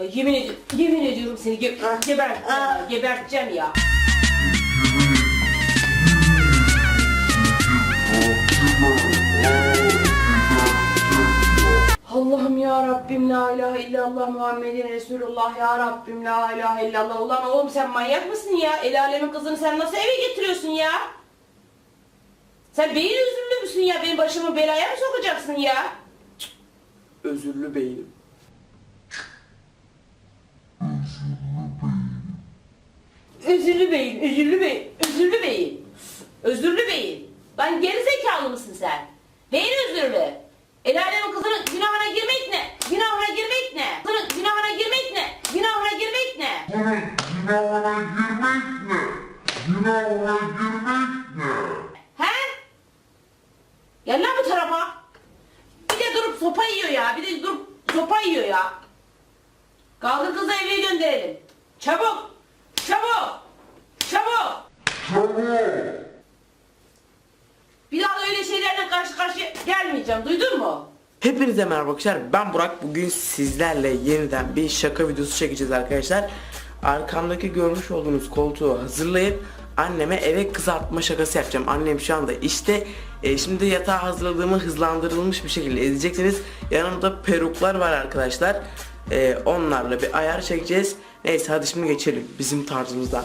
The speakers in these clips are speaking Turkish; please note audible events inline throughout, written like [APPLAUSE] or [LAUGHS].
Ya yemin ediyorum, yemin ediyorum seni ge Ah. geberteceğim, Ah. ya, geberteceğim ya. Allah'ım ya Rabbim la ilahe illallah Muhammedin Resulullah ya Rabbim la ilahe illallah. Ulan oğlum sen manyak mısın ya? El alemin kızını sen nasıl eve getiriyorsun ya? Sen beyin özürlü müsün ya? Benim başımı belaya mı sokacaksın ya? Özürlü beynim. Özürlü beyin, özürlü beyin, özürlü beyin. Özürlü beyin. Lan geri zekalı mısın sen? Beyin özürlü. El alemin kızının günahına girmek ne? Günahına girmek ne? Kızının günahına girmek ne? Günahına girmek ne? Bunun günahına girmek ne? Günahına girmek ne? He? Gel lan bu tarafa. Bir de durup sopa yiyor ya. Bir de durup sopa yiyor ya. Kaldır kızı eve gönderelim. Çabuk. Çabuk. Bir daha da öyle şeylerle karşı karşıya gelmeyeceğim. Duydun mu? Hepinize merhaba arkadaşlar. Ben Burak. Bugün sizlerle yeniden bir şaka videosu çekeceğiz arkadaşlar. Arkamdaki görmüş olduğunuz koltuğu hazırlayıp anneme eve kızartma şakası yapacağım. Annem şu anda işte e, şimdi yatağı hazırladığımı hızlandırılmış bir şekilde izleyeceksiniz. Yanımda peruklar var arkadaşlar. E, onlarla bir ayar çekeceğiz. Neyse hadi şimdi geçelim bizim tarzımızda.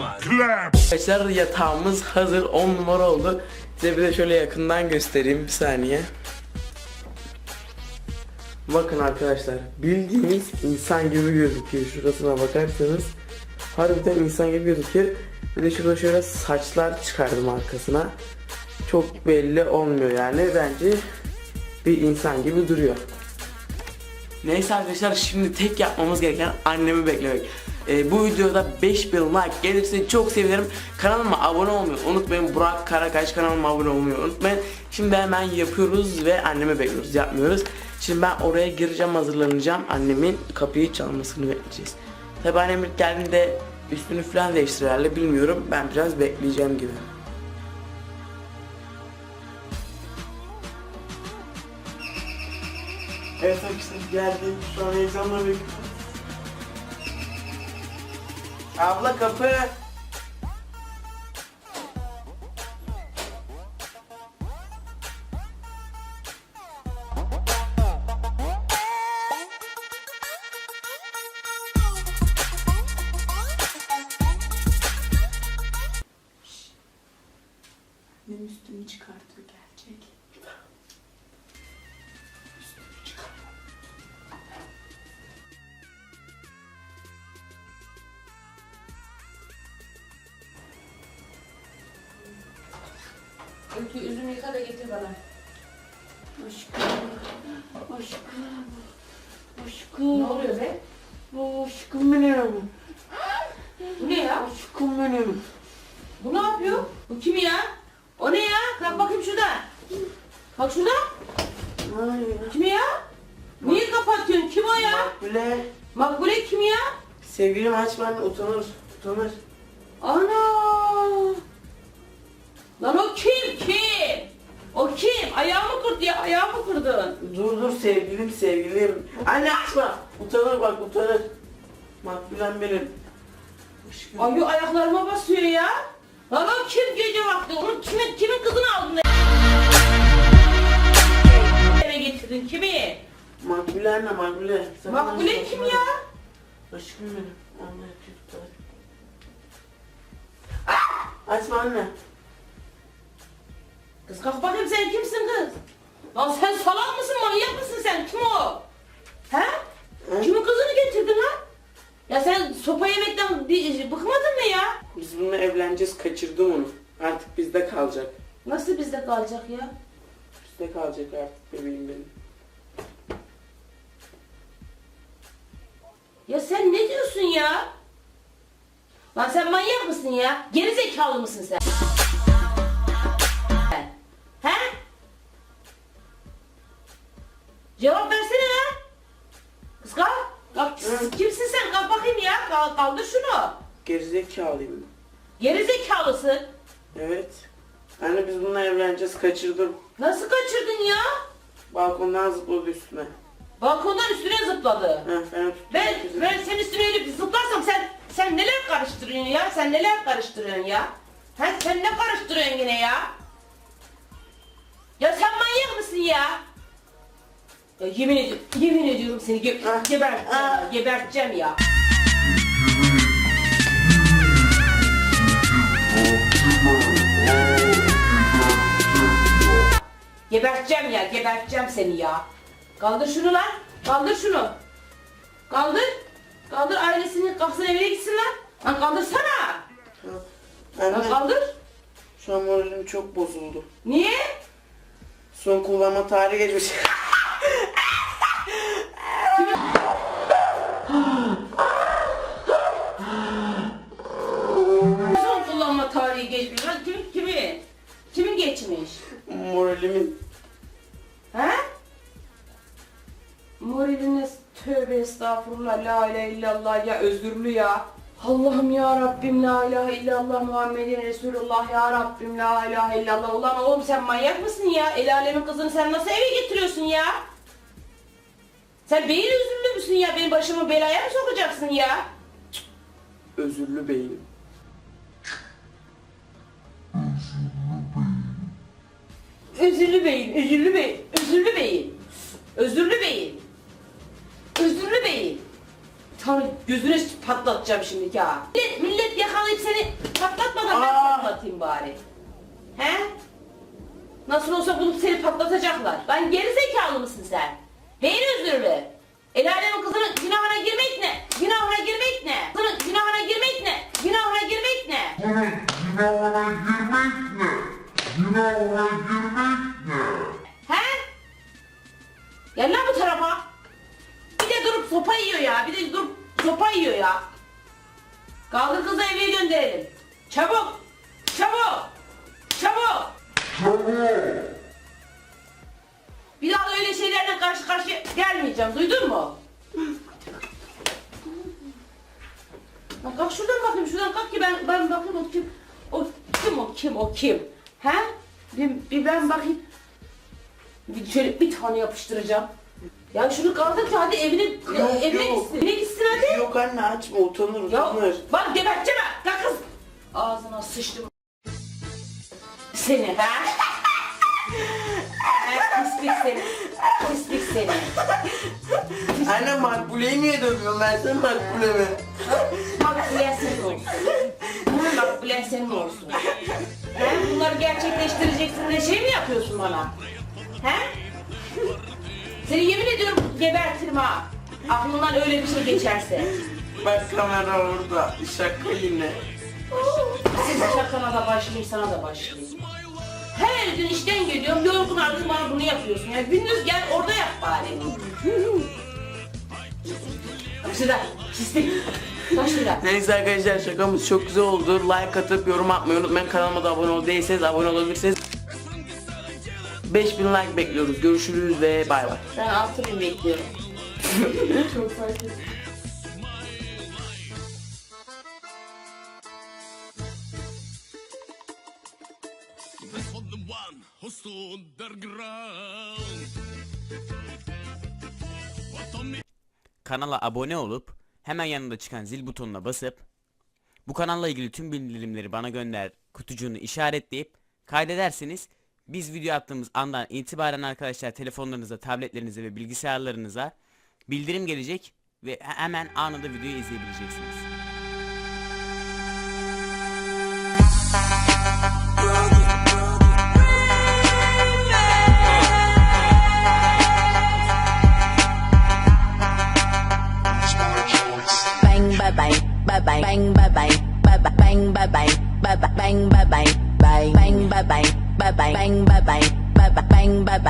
Clap! Arkadaşlar yatağımız hazır 10 numara oldu. Size bir de şöyle yakından göstereyim bir saniye. Bakın arkadaşlar bildiğimiz insan gibi gözüküyor şurasına bakarsanız harbiden insan gibi gözüküyor. Bir de şurada şöyle saçlar çıkardım arkasına. Çok belli olmuyor yani bence bir insan gibi duruyor. Neyse arkadaşlar şimdi tek yapmamız gereken annemi beklemek. Ee, bu videoda 5000 like gelirse çok sevinirim. Kanalıma abone olmayı unutmayın. Burak Karakaş kanalıma abone olmayı unutmayın. Şimdi hemen yapıyoruz ve annemi bekliyoruz. Yapmıyoruz. Şimdi ben oraya gireceğim hazırlanacağım. Annemin kapıyı çalmasını bekleyeceğiz. Tabi annem ilk geldiğinde üstünü falan değiştirirlerle bilmiyorum. Ben biraz bekleyeceğim gibi. Evet arkadaşlar geldim. Şu an heyecanla bekliyorum. Abla kapı. Benim üstümü çıkartıyor gerçek. Öykü üzümü yıka da getir bana. Aşkım, aşkım, aşkım, Ne oluyor be? aşkım benim, Bu ne ya? aşkım benim. Bu ne yapıyor? Bu kim ya? O ne ya? Kalk bakayım şurada. Bak şurada. Ay, Kim ya? Niye kapatıyorsun? Kim o ya? Makbule. Makbule kim ya? Sevgilim açma anne utanır. Utanır. Ana! Lan o kim? Kim? O kim? Ayağımı kırdı ya. Ayağımı kırdın. Dur dur sevgilim sevgilim. Anne açma. Utanır bak utanır. Makbulem benim. Aşkım. Ay ayaklarıma basıyor ya. Lan o kim gece vakti? Onu kimin, kimin kızını aldın? Eve getirdin kimi? Makbule anne Makbule. Sakın Makbule kim ya? Aşkım benim. Anne yapıyor utanır. Açma anne. Kız kalk bakayım sen kimsin kız? Lan sen salak mısın manyak mısın sen? Kim o? He? Kimin kızını getirdin lan? Ya sen sopa yemekten bir- bıkmadın mı ya? Biz bununla evleneceğiz kaçırdım onu. Artık bizde kalacak. Nasıl bizde kalacak ya? Bizde kalacak artık bebeğim benim. Ya sen ne diyorsun ya? Lan sen manyak mısın ya? Geri zekalı mısın sen? Cevap versene lan. Kız kalk. Kalk. Kimsin sen? Kalk bakayım ya. Kalk, kaldır şunu. Gerizekalıyım. Geri zekalısın. Evet. Anne biz bununla evleneceğiz kaçırdım. Nasıl kaçırdın ya? Balkondan zıpladı üstüme. Balkondan üstüne zıpladı. Heh, ben. Ben, ben senin üstüne bir zıplarsam sen sen neler karıştırıyorsun ya? Sen neler karıştırıyorsun ya? Ha, sen ne karıştırıyorsun yine ya? Ya sen manyak mısın ya? Ya yemin ediyorum, yemin ediyorum seni ge geberteceğim, ya, geberteceğim ya. Geberteceğim ya, geberteceğim seni ya. Kaldır şunu lan, kaldır şunu. Kaldır. Kaldır ailesini kalksın evine gitsin lan. Lan kaldırsana. Lan Anne kaldır. şu an moralim çok bozuldu. Niye? Son kullanma tarihi geçmiş. [LAUGHS] Son kullanma tarihi geçmiş. Lan kimin? Kimin? Kimin geçmiş? Moralimin. He? Moraliniz tövbe estağfurullah la ilahe illallah ya özgürlü ya. Allah'ım ya Rabbim la ilahe illallah Muhammedin Resulullah ya Rabbim la ilahe illallah. Ulan oğlum sen manyak mısın ya? El alemin kızını sen nasıl eve getiriyorsun ya? Sen beyin özürlü müsün ya? Benim başımı belaya mı sokacaksın ya? Özürlü beynim. Özürlü beyin, özürlü beyin, özürlü beyin. Özürlü beyin. Özürlü beyin. Tanrı gözüne patlatacağım şimdi ya. Millet, millet yakalayıp seni patlatmadan ben Aa! patlatayım bari. He? Nasıl olsa bulup seni patlatacaklar. Lan geri zekalı mısın sen? Beyin özürlü. El alemin kızının günahına girmek ne? Günahına girmek ne? Kızının günahına girmek ne? Günahına girmek ne? Bunun günahına girmek ne? Günahına girmek ne? He? Gel lan bu tarafa. Bir de durup sopa yiyor ya. Bir de durup sopa yiyor ya. Kaldır kızı eve gönderelim. Çabuk. Çabuk. Çabuk. Çabuk! Bir daha da öyle şeylerle karşı karşıya gelmeyeceğim. Duydun mu? Lan kalk şuradan bakayım. Şuradan kalk ki ben, ben bakayım o kim. O kim o kim o kim. He? Bir, bir ben bakayım. Bir şöyle bir tane yapıştıracağım. Ya şunu kaldır ki hadi evine, Yok, evine yok. gitsin. Evine gitsin hadi. Yok anne açma utanır Ya utanır. bak geberteceğim ha. Kalk kız. Ağzına sıçtım. Seni ha? [LAUGHS] Ha, Pislik seni. Pislik seni. Anne makbuleyi niye dövüyorsun ben sen makbulemi? Makbulen senin olsun. Makbulen senin olsun. Bunları gerçekleştireceksin de şey mi yapıyorsun bana? He? Seni yemin ediyorum gebertirim ha. Aklından öyle bir şey geçerse. Bak kamera orada. Şaka yine. Siz şakana da başlayayım sana da başlayayım. Her gün işten geliyorum yorgun argın bana bunu yapıyorsun. Ya gündüz gel orada yap bari. Pislik. Neyse arkadaşlar şakamız çok güzel oldu. Like atıp yorum atmayı unutmayın. Kanalıma da abone ol değilseniz abone olabilirsiniz. 5000 like bekliyoruz. Görüşürüz ve bay bay. Ben altı bin bekliyorum. [LAUGHS] Çok fark ettim. on the one who's underground. Atomic Kanala abone olup hemen yanında çıkan zil butonuna basıp bu kanalla ilgili tüm bildirimleri bana gönder kutucuğunu işaretleyip kaydederseniz biz video attığımız andan itibaren arkadaşlar telefonlarınıza, tabletlerinize ve bilgisayarlarınıza bildirim gelecek ve he- hemen anında videoyu izleyebileceksiniz. bang bye bye bye bang bye bye bye bang bye bye bye bang bye bye